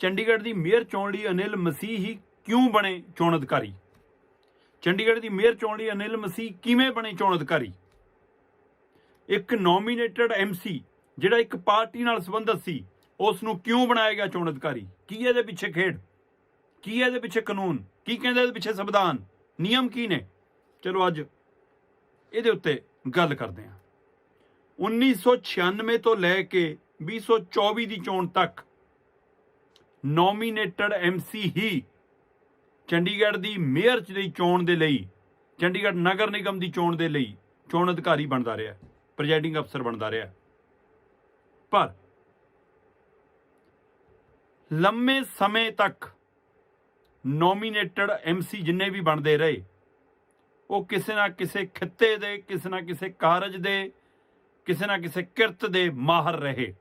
ਚੰਡੀਗੜ੍ਹ ਦੀ ਮੇਅਰ ਚੋਣ ਲਈ ਅਨਿਲ ਮਸੀਹ ਹੀ ਕਿਉਂ ਬਣੇ ਚੋਣ ਅਧਿਕਾਰੀ? ਚੰਡੀਗੜ੍ਹ ਦੀ ਮੇਅਰ ਚੋਣ ਲਈ ਅਨਿਲ ਮਸੀਹ ਕਿਵੇਂ ਬਣੇ ਚੋਣ ਅਧਿਕਾਰੀ? ਇੱਕ ਨੋਮੀਨੇਟਡ ਐਮਸੀ ਜਿਹੜਾ ਇੱਕ ਪਾਰਟੀ ਨਾਲ ਸੰਬੰਧਿਤ ਸੀ ਉਸ ਨੂੰ ਕਿਉਂ ਬਣਾਇਆ ਗਿਆ ਚੋਣ ਅਧਿਕਾਰੀ? ਕੀ ਇਹਦੇ ਪਿੱਛੇ ਖੇਡ? ਕੀ ਇਹਦੇ ਪਿੱਛੇ ਕਾਨੂੰਨ? ਕੀ ਕਹਿੰਦੇ ਇਹਦੇ ਪਿੱਛੇ ਸੰਵਿਧਾਨ? ਨਿਯਮ ਕੀ ਨੇ? ਚਲੋ ਅੱਜ ਇਹਦੇ ਉੱਤੇ ਗੱਲ ਕਰਦੇ ਹਾਂ। 1996 ਤੋਂ ਲੈ ਕੇ 2024 ਦੀ ਚੋਣ ਤੱਕ ਨੋਮੀਨੇਟਡ ਐਮਸੀ ਹੀ ਚੰਡੀਗੜ੍ਹ ਦੀ ਮੇਅਰ ਦੀ ਚੋਣ ਦੇ ਲਈ, ਚੰਡੀਗੜ੍ਹ ਨਗਰ ਨਿਗਮ ਦੀ ਚੋਣ ਦੇ ਲਈ ਚੋਣ ਅਧਿਕਾਰੀ ਬਣਦਾ ਰਿਹਾ ਪ੍ਰੈਜ਼ਾਈਡਿੰਗ ਅਫਸਰ ਬਣਦਾ ਰਿਹਾ। ਪਰ ਲੰਮੇ ਸਮੇਂ ਤੱਕ ਨੋਮੀਨੇਟਡ ਐਮਸੀ ਜਿੰਨੇ ਵੀ ਬਣਦੇ ਰਹੇ, ਉਹ ਕਿਸੇ ਨਾ ਕਿਸੇ ਖਿੱਤੇ ਦੇ, ਕਿਸੇ ਨਾ ਕਿਸੇ ਕਾਰਜ ਦੇ, ਕਿਸੇ ਨਾ ਕਿਸੇ ਕਿਰਤ ਦੇ ਮਾਹਰ ਰਹੇ,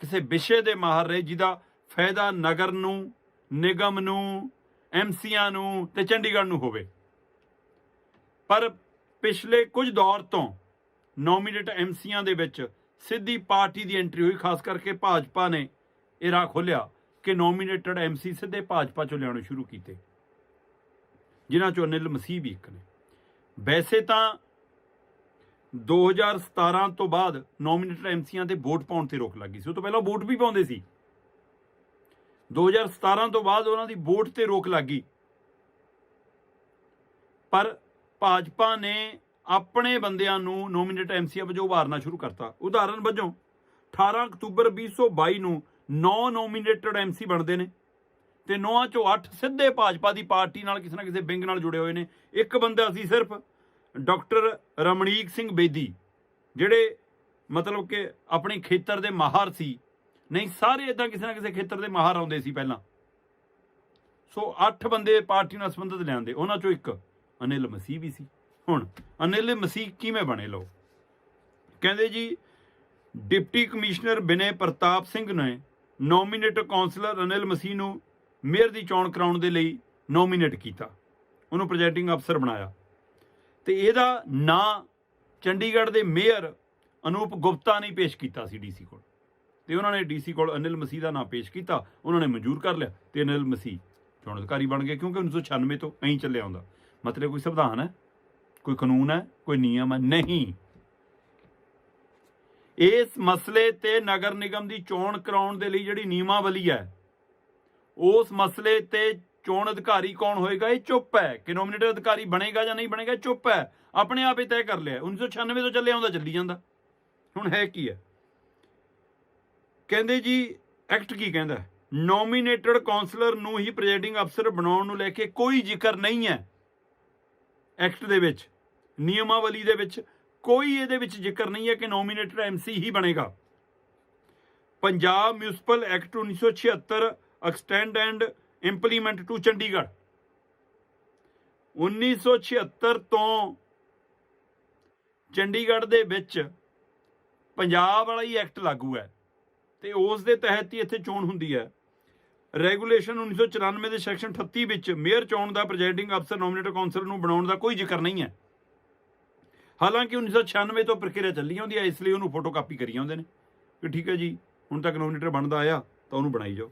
ਕਿਸੇ ਵਿਸ਼ੇ ਦੇ ਮਾਹਰ ਰਹੇ, ਜਿਹਦਾ ਫਾਇਦਾ ਨਗਰ ਨੂੰ, ਨਿਗਮ ਨੂੰ, ਐਮਸੀਆਂ ਨੂੰ ਤੇ ਚੰਡੀਗੜ੍ਹ ਨੂੰ ਹੋਵੇ। ਪਰ ਪਿਛਲੇ ਕੁਝ ਦੌਰ ਤੋਂ ਨੋਮੀਨੇਟ ਐਮਸੀਆਂ ਦੇ ਵਿੱਚ ਸਿੱਧੀ ਪਾਰਟੀ ਦੀ ਐਂਟਰੀ ਹੋਈ, ਖਾਸ ਕਰਕੇ ਭਾਜਪਾ ਨੇ ਇਹ ਰਾਹ ਖੋਲਿਆ ਕਿ ਨੋਮੀਨੇਟਡ ਐਮਸੀ ਸਿੱਧੇ ਭਾਜਪਾ ਚੋਂ ਲਿਆਉਣੇ ਸ਼ੁਰੂ ਕੀਤੇ। ਜਿਨ੍ਹਾਂ ਚੋਂ ਅਨਿਲ ਮਸੀਹ ਵੀ ਇੱਕ ਨੇ। ਵੈਸੇ ਤਾਂ 2017 ਤੋਂ ਬਾਅਦ ਨੋਮੀਨੇਟਡ ਐਮਸੀਆਂ ਤੇ ਵੋਟ ਪਾਉਣ ਤੇ ਰੋਕ ਲੱਗੀ ਸੀ। ਉਹ ਤੋਂ ਪਹਿਲਾਂ ਵੋਟ ਵੀ ਪਾਉਂਦੇ ਸੀ। 2017 ਤੋਂ ਬਾਅਦ ਉਹਨਾਂ ਦੀ ਵੋਟ ਤੇ ਰੋਕ ਲੱਗੀ ਪਰ ਭਾਜਪਾ ਨੇ ਆਪਣੇ ਬੰਦਿਆਂ ਨੂੰ ਨੋਮੀਨੇਟ ਐਮਸੀਆ ਵਜੋਂ ਉਭਾਰਨਾ ਸ਼ੁਰੂ ਕਰਤਾ। ਉਦਾਹਰਨ ਵਜੋਂ 18 ਅਕਤੂਬਰ 2022 ਨੂੰ 9 ਨੋਮੀਨੇਟਡ ਐਮਸੀ ਬਣਦੇ ਨੇ ਤੇ ਨੌਆਂ ਚੋਂ 8 ਸਿੱਧੇ ਭਾਜਪਾ ਦੀ ਪਾਰਟੀ ਨਾਲ ਕਿਸੇ ਨਾ ਕਿਸੇ ਵਿੰਗ ਨਾਲ ਜੁੜੇ ਹੋਏ ਨੇ। ਇੱਕ ਬੰਦਾ ਸੀ ਸਿਰਫ ਡਾਕਟਰ ਰਮਣੀਕ ਸਿੰਘ ਬੇਦੀ, ਜਿਹੜੇ ਮਤਲਬ ਕਿ ਆਪਣੇ ਖੇਤਰ ਦੇ ਮਾਹਰ ਸੀ। ਨਹੀਂ, ਸਾਰੇ ਇਦਾਂ ਕਿਸੇ ਨਾ ਕਿਸੇ ਖੇਤਰ ਦੇ ਮਾਹਰ ਆਉਂਦੇ ਸੀ ਪਹਿਲਾਂ। ਸੋ 8 ਬੰਦੇ ਪਾਰਟੀ ਨਾਲ ਸੰਬੰਧਿਤ ਲਿਆਂਦੇ, ਉਹਨਾਂ ਚੋਂ ਇੱਕ ਅਨਿਲ ਮਸੀਹ ਵੀ ਸੀ। ਹੁਣ ਅਨਿਲ ਮਸੀਹ ਕਿਵੇਂ ਬਣੇ ਲੋ ਕਹਿੰਦੇ ਜੀ, ਡਿਪਟੀ ਕਮਿਸ਼ਨਰ ਬਿਨੇ ਪ੍ਰਤਾਪ ਸਿੰਘ ਨੇ ਨੋਮੀਨੇਟ ਕਾਉਂਸਲਰ ਅਨਿਲ ਮਸੀਹ ਨੂੰ ਮੇਅਰ ਦੀ ਚੋਣ ਕਰਾਉਣ ਦੇ ਲਈ ਨੋਮੀਨੇਟ ਕੀਤਾ। ਉਹਨੂੰ ਪ੍ਰੈਜ਼ਾਈਡਿੰਗ ਅਫਸਰ ਬਣਾਇਆ। ਤੇ ਇਹਦਾ ਨਾਂ ਚੰਡੀਗੜ੍ਹ ਦੇ ਮੇਅਰ ਅਨੂਪ ਗੁਪਤਾ ਨੇ ਪੇਸ਼ ਕੀਤਾ ਸੀ ਡੀਸੀ ਕੋਲ। ਤੇ ਉਹਨਾਂ ਨੇ ਡੀਸੀ ਕੋਲ ਅਨਿਲ ਮਸੀਹ ਦਾ ਨਾਮ ਪੇਸ਼ ਕੀਤਾ, ਉਹਨਾਂ ਨੇ ਮਨਜ਼ੂਰ ਕਰ ਲਿਆ ਤੇ ਅਨਿਲ ਮਸੀਹ ਚੋਣ ਅਧਿਕਾਰੀ ਬਣ ਗਏ ਕਿਉਂਕਿ 1996 ਤੋਂ ਐਂ ਚੱਲਿਆ ਆਉਂਦਾ ਮਤਲਬ ਕੋਈ ਸੰਵਿਧਾਨ ਹੈ? ਕੋਈ ਕਾਨੂੰਨ ਹੈ? ਕੋਈ ਨਿਯਮ ਹੈ? ਨਹੀਂ। ਇਸ ਮਸਲੇ ਤੇ ਨਗਰ ਨਿਗਮ ਦੀ ਚੋਣ ਕਰਾਉਣ ਦੇ ਲਈ ਜਿਹੜੀ ਨਿਯਮਾਵਲੀ ਹੈ, ਉਸ ਮਸਲੇ ਤੇ ਚੋਣ ਅਧਿਕਾਰੀ ਕੌਣ ਹੋਏਗਾ? ਇਹ ਚੁੱਪ ਹੈ। ਕਿ ਨੋਮੀਨੇਟਡ ਅਧਿਕਾਰੀ ਬਣੇਗਾ ਜਾਂ ਨਹੀਂ ਬਣੇਗਾ? ਇਹ ਚੁੱਪ ਹੈ। ਆਪਣੇ ਆਪ ਹੀ ਤੈਅ ਕਰ ਲਿਆ। 1996 ਤੋਂ ਚੱਲਿਆ ਆਉਂਦਾ, ਚੱਲੀ ਜਾਂਦਾ। ਹੁਣ ਹੈ ਕੀ ਹੈ? ਕਹਿੰਦੇ ਜੀ, ਐਕਟ ਕੀ ਕਹਿੰਦਾ? ਨੋਮੀਨੇਟਡ ਕਾਉਂਸਲਰ ਨੂੰ ਹੀ ਪ੍ਰੈਜ਼ਾਈਡਿੰਗ ਅਫਸਰ ਬਣਾਉਣ ਨੂੰ ਲੈ ਕੇ ਕੋਈ ਜ਼ਿਕਰ ਨਹੀਂ ਹੈ ਐਕਟ ਦੇ ਵਿੱਚ, ਨਿਯਮਾਵਲੀ ਦੇ ਵਿੱਚ, ਕੋਈ ਇਹਦੇ ਵਿੱਚ ਜ਼ਿਕਰ ਨਹੀਂ ਹੈ ਕਿ ਨੋਮੀਨੇਟਡ ਐਮਸੀ ਹੀ ਬਣੇਗਾ। Punjab municipal act 1976 extend and implement to Chandigarh. 1976 ਤੋਂ ਚੰਡੀਗੜ੍ਹ ਦੇ ਵਿੱਚ ਪੰਜਾਬ ਵਾਲਾ ਹੀ ਐਕਟ ਲਾਗੂ ਹੈ। ਤੇ ਉਸ ਦੇ ਤਹਿਤ ਹੀ ਇੱਥੇ ਚੋਣ ਹੁੰਦੀ ਹੈ। ਰੈਗੂਲੇਸ਼ਨ 1994 ਦੇ ਸੈਕਸ਼ਨ 38 ਵਿੱਚ ਮੇਅਰ ਚੋਣ ਦਾ ਪ੍ਰੈਜ਼ਾਈਡਿੰਗ ਅਫਸਰ ਨੋਮੀਨੇਟਡ ਕਾਉਂਸਲ ਨੂੰ ਬਣਾਉਣ ਦਾ ਕੋਈ ਜ਼ਿਕਰ ਨਹੀਂ ਹੈ। ਹਾਲਾਂਕਿ 1996 ਤੋਂ ਪ੍ਰਕਿਰਿਆ ਚੱਲੀ ਆਉਂਦੀ ਹੈ, ਇਸ ਲਈ ਉਹਨੂੰ ਫੋਟੋਕਾਪੀ ਕਰੀ ਜਾਂਦੇ ਨੇ ਕਿ ਠੀਕ ਹੈ ਜੀ, ਹੁਣ ਤੱਕ ਨੋਮੀਨੇਟਰ ਬਣਦਾ ਆਇਆ ਤਾਂ ਉਹਨੂੰ ਬਣਾਈ ਜਾਓ।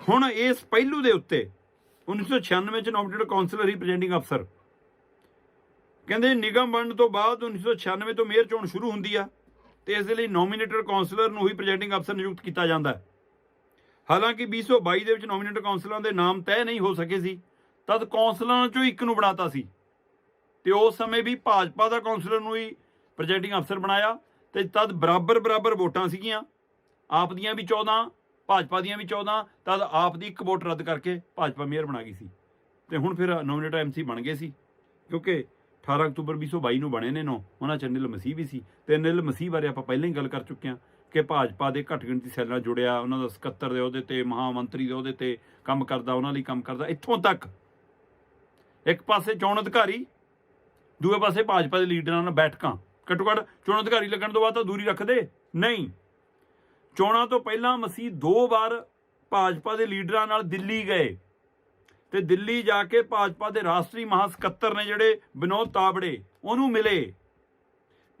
ਹੁਣ ਇਸ ਪਹਿਲੂ ਦੇ ਉੱਤੇ 1996 ਚ ਨੋਮੀਨੇਟਡ ਕਾਉਂਸਲਰ ਹੀ ਅਫਸਰ ਕਹਿੰਦੇ ਨਿਗਮ ਬਣਨ ਤੋਂ ਬਾਅਦ 1996 ਤੋਂ ਮੇਅਰ ਚੋਣ ਸ਼ੁਰੂ ਹੁੰਦੀ ਆ। ਤੇ ਇਸ ਦੇ ਲਈ ਨੋਮੀਨੇਟਡ ਕਾਉਂਸਲਰ ਨੂੰ ਹੀ ਪ੍ਰੈਜ਼ੈਂਟਿੰਗ ਅਫਸਰ ਨਿਯੁਕਤ ਕੀਤਾ ਜਾਂਦਾ ਹੈ। ਹਾਲਾਂਕਿ 2022 ਦੇ ਵਿੱਚ ਨੋਮੀਨੇਟਡ ਕਾਉਂਸਲਰਾਂ ਦੇ ਨਾਮ ਤੈਅ ਨਹੀਂ ਹੋ ਸਕੇ ਸੀ, ਤਦ ਕਾਉਂਸਲਰਾਂ ਚੋਂ ਇੱਕ ਨੂੰ ਬਣਾਤਾ ਸੀ। ਤੇ ਉਸ ਸਮੇਂ ਵੀ ਭਾਜਪਾ ਦਾ ਕਾਉਂਸਲਰ ਨੂੰ ਹੀ ਪ੍ਰੈਜ਼ੈਂਟਿੰਗ ਅਫਸਰ ਬਣਾਇਆ ਤੇ ਤਦ ਬਰਾਬਰ ਬਰਾਬਰ ਵੋਟਾਂ ਸੀਗੀਆਂ। ਆਪ ਦੀਆਂ ਵੀ 14 ਭਾਜਪਾ ਦੀਆਂ ਵੀ 14 ਤਦ ਆਪ ਦੀ ਇੱਕ ਵੋਟ ਰੱਦ ਕਰਕੇ ਭਾਜਪਾ ਮੇਅਰ ਬਣਾ ਗਈ ਸੀ। ਤੇ ਹੁਣ ਫਿਰ ਨੋਮੀਨੇਟ ਐਮਸੀ ਬਣ ਗਏ ਸੀ, ਕਿਉਂਕਿ 18 ਅਕਤੂਬਰ 2022 ਨੂੰ ਬਣੇ ਨੇ ਨੋ। ਉਹਨਾਂ ਚ ਅਨਿਲ ਮਸੀਹ ਵੀ ਸੀ ਤੇ ਅਨਿਲ ਮਸੀਹ ਬਾਰੇ ਆਪਾਂ ਪਹਿਲਾਂ ਹੀ ਗੱਲ ਕਰ ਚੁੱਕੇ ਹਾਂ ਕਿ ਭਾਜਪਾ ਦੇ ਘੱਟ ਗਿਣਤੀ ਸੈੱਲ ਨਾਲ ਜੁੜਿਆ, ਉਹਨਾਂ ਦਾ ਸਕੱਤਰ ਦੇ ਉਹਦੇ ਤੇ, ਮਹਾਮੰਤਰੀ ਦੇ ਉਹਦੇ ਤੇ ਕੰਮ ਕਰਦਾ, ਉਹਨਾਂ ਲਈ ਕੰਮ ਕਰਦਾ। ਇੱਥੋਂ ਤੱਕ ਇੱਕ ਪਾਸੇ ਚੋਣ ਅਧਿਕਾਰੀ, ਦੂਏ ਪਾਸੇ ਭਾਜਪਾ ਦੇ ਲੀਡਰਾਂ ਨਾਲ ਬੈਠਕਾਂ। ਘੱਟੋ ਘੱਟ ਚੋਣ ਅਧਿਕਾਰੀ ਲੱਗਣ ਤੋਂ ਬਾਅਦ ਤਾਂ ਦੂਰੀ ਰੱਖਦੇ। ਨਹੀਂ। ਚੋਣਾਂ ਤੋਂ ਪਹਿਲਾਂ ਮਸੀਹ ਦੋ ਵਾਰ ਭਾਜਪਾ ਦੇ ਲੀਡਰਾਂ ਨਾਲ ਦਿੱਲੀ ਗਏ। ਤੇ ਦਿੱਲੀ ਜਾ ਕੇ ਭਾਜਪਾ ਦੇ ਰਾਸ਼ਟਰੀ ਮਹਾਸਕੱਤਰ ਨੇ ਜਿਹੜੇ ਵਿਨੋਦ ਤਾਬੜੇ, ਉਹਨੂੰ ਮਿਲੇ।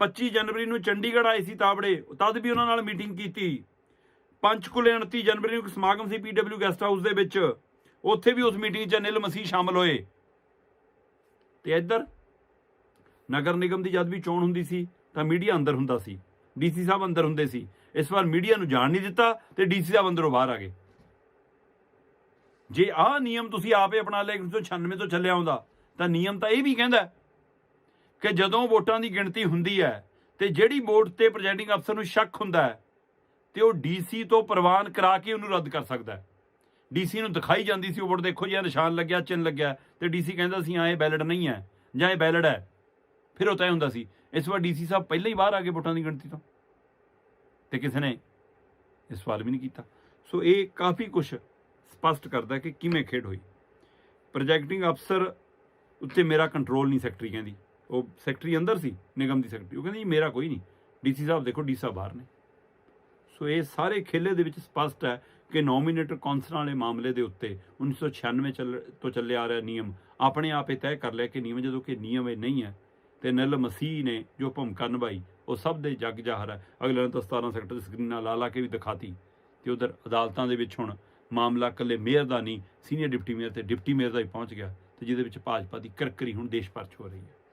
25 ਜਨਵਰੀ ਨੂੰ ਚੰਡੀਗੜ੍ਹ ਆਏ ਸੀ ਤਾਬੜੇ, ਤਦ ਵੀ ਉਹਨਾਂ ਨਾਲ ਮੀਟਿੰਗ ਕੀਤੀ। ਪੰਚਕੁਲੇ 29 ਜਨਵਰੀ ਨੂੰ ਇੱਕ ਸਮਾਗਮ ਸੀ ਪੀਡਬਲਿਊ ਗੈਸਟ ਹਾਊਸ ਦੇ ਵਿੱਚ। ਉੱਥੇ ਵੀ ਉਸ ਮੀਟਿੰਗ 'ਚ ਅਨਿਲ ਮਸੀਹ ਸ਼ਾਮਲ ਹੋਏ। ਤੇ ਇੱਧਰ, ਨਗਰ ਨਿਗਮ ਦੀ ਜਦ ਵੀ ਚੋਣ ਹੁੰਦੀ ਸੀ, ਤਾਂ ਮੀਡੀਆ ਅੰਦਰ ਹੁੰਦਾ ਸੀ। ਡੀਸੀ ਸਾਹਿਬ ਅੰਦਰ ਹੁੰਦੇ ਸੀ। ਇਸ ਵਾਰ ਮੀਡੀਆ ਨੂੰ ਜਾਣ ਨਹੀਂ ਦਿੱਤਾ ਤੇ ਡੀਸੀ ਸਾਹਿਬ ਅੰਦਰੋਂ ਬਾਹਰ ਆ ਗਏ। ਜੇ ਆਹ ਨਿਯਮ ਤੁਸੀਂ ਆਪੇ ਅਪਣਾ ਲਿਆ 1996 ਤੋਂ ਚੱਲਿਆ ਆਉਂਦਾ, ਤਾਂ ਨਿਯਮ ਤਾਂ ਇਹ ਵੀ ਕਹਿੰਦਾ ਕਿ ਜਦੋਂ ਵੋਟਾਂ ਦੀ ਗਿਣਤੀ ਹੁੰਦੀ ਹੈ ਤੇ ਜਿਹੜੀ ਵੋਟ ਤੇ ਪ੍ਰੈਜ਼ਾਈਡਿੰਗ ਅਫਸਰ ਨੂੰ ਸ਼ੱਕ ਹੁੰਦਾ ਹੈ, ਤੇ ਉਹ ਡੀਸੀ ਤੋਂ ਪ੍ਰਵਾਨ ਕਰਾ ਕੇ ਉਹਨੂੰ ਰੱਦ ਕਰ ਸਕਦਾ ਹੈ। ਡੀਸੀ ਨੂੰ ਦਿਖਾਈ ਜਾਂਦੀ ਸੀ ਉਹ ਵੋਟ, ਦੇਖੋ ਜੀ ਨਿਸ਼ਾਨ ਲੱਗਿਆ ਚਿੰਨ ਲੱਗਿਆ, ਤੇ ਡੀਸੀ ਕਹਿੰਦਾ ਸੀ, ਹਾਂ, ਇਹ ਬੈਲਟ ਨਹੀਂ ਹੈ ਜਾਂ ਇਹ ਬੈਲਟ ਹੈ। ਫਿਰ ਉਹ ਤੈਅ ਹੁੰਦਾ ਸੀ, ਇਸ ਵਾਰ ਡੀਸੀ ਸਾਹਿਬ ਪਹਿਲਾਂ ਹੀ ਬਾਹਰ ਆ ਗਏ ਵੋਟਾਂ ਦੀ ਗਿਣਤੀ ਤੋਂ। ਤੇ ਕਿਸੇ ਨੇ ਇਹ ਸਵਾਲ ਵੀ ਨਹੀਂ ਕੀਤਾ। ਸੋ ਇਹ ਕਾਫੀ ਕੁਝ ਸਪਸ਼ਟ ਕਰਦਾ ਕਿ ਕਿਵੇਂ ਖੇਡ ਹੋਈ। ਪ੍ਰੋਜੈਕਟਿੰਗ ਅਫਸਰ ਉੱਤੇ ਮੇਰਾ ਕੰਟਰੋਲ ਨਹੀਂ ਸੈਕਟਰੀ ਕਹਿੰਦੀ। ਉਹ ਸੈਕਟਰੀ ਅੰਦਰ ਸੀ, ਨਿਗਮ ਦੀ ਸੈਕਟਰੀ ਉਹ ਕਹਿੰਦੀ ਮੇਰਾ ਕੋਈ ਨਹੀਂ। ਡੀਸੀ ਸਾਹਿਬ ਦੇਖੋ ਡੀਸਾ ਬਾਹਰ ਨੇ। ਸੋ ਇਹ ਸਾਰੇ ਖੇਲੇ ਦੇ ਵਿੱਚ ਸਪਸ਼ਟ ਹੈ ਕਿ ਨੋਮੀਨੇਟਡ ਕੌਂਸਲਾਂ ਵਾਲੇ ਮਾਮਲੇ ਦੇ ਉੱਤੇ 1996 ਚੱਲ, ਤੋਂ ਚੱਲਿਆ ਆ ਰਿਹਾ ਨਿਯਮ। ਆਪਣੇ ਆਪ ਇਹ ਤੈਅ ਕਰ ਲਿਆ ਕਿ ਨਿਯਮ ਜਦੋਂ ਕਿ ਨਿਯਮ ਇਹ ਨਹੀਂ ਹੈ, ਤੇ ਨਿਲ ਮਸੀਹ ਨੇ ਜੋ ਭੂਮਿਕਾ ਨਿਭਾਈ ਉਹ ਸਭ ਦੇ ਜੱਗ ਜ਼ਾਹਰ ਹੈ। ਅਗਲੇ ਨੇ ਤਾਂ 17 ਸੈਕਟਰ ਦੀ ਸਕਰੀਨਾਂ ਲਾ ਲਾ ਕੇ ਵੀ ਦਿਖਾਤੀ। ਤੇ ਉਧਰ ਅਦਾਲਤਾਂ ਦੇ ਵਿੱਚ ਹੁਣ ਮਾਮਲਾ ਇਕੱਲੇ ਮੇਅਰ ਦਾ ਨਹੀਂ ਸੀਨੀਅਰ ਡਿਪਟੀ ਮੇਅਰ ਤੇ ਡਿਪਟੀ ਮੇਅਰ ਦਾ ਹੀ ਪਹੁੰਚ ਗਿਆ ਤੇ ਜਿਹਦੇ ਵਿੱਚ ਭਾਜਪਾ ਦੀ ਕਰਕਰੀ ਹੁਣ ਦੇਸ਼ ਭਰ 'ਚ ਹੋ ਰਹੀ ਹੈ।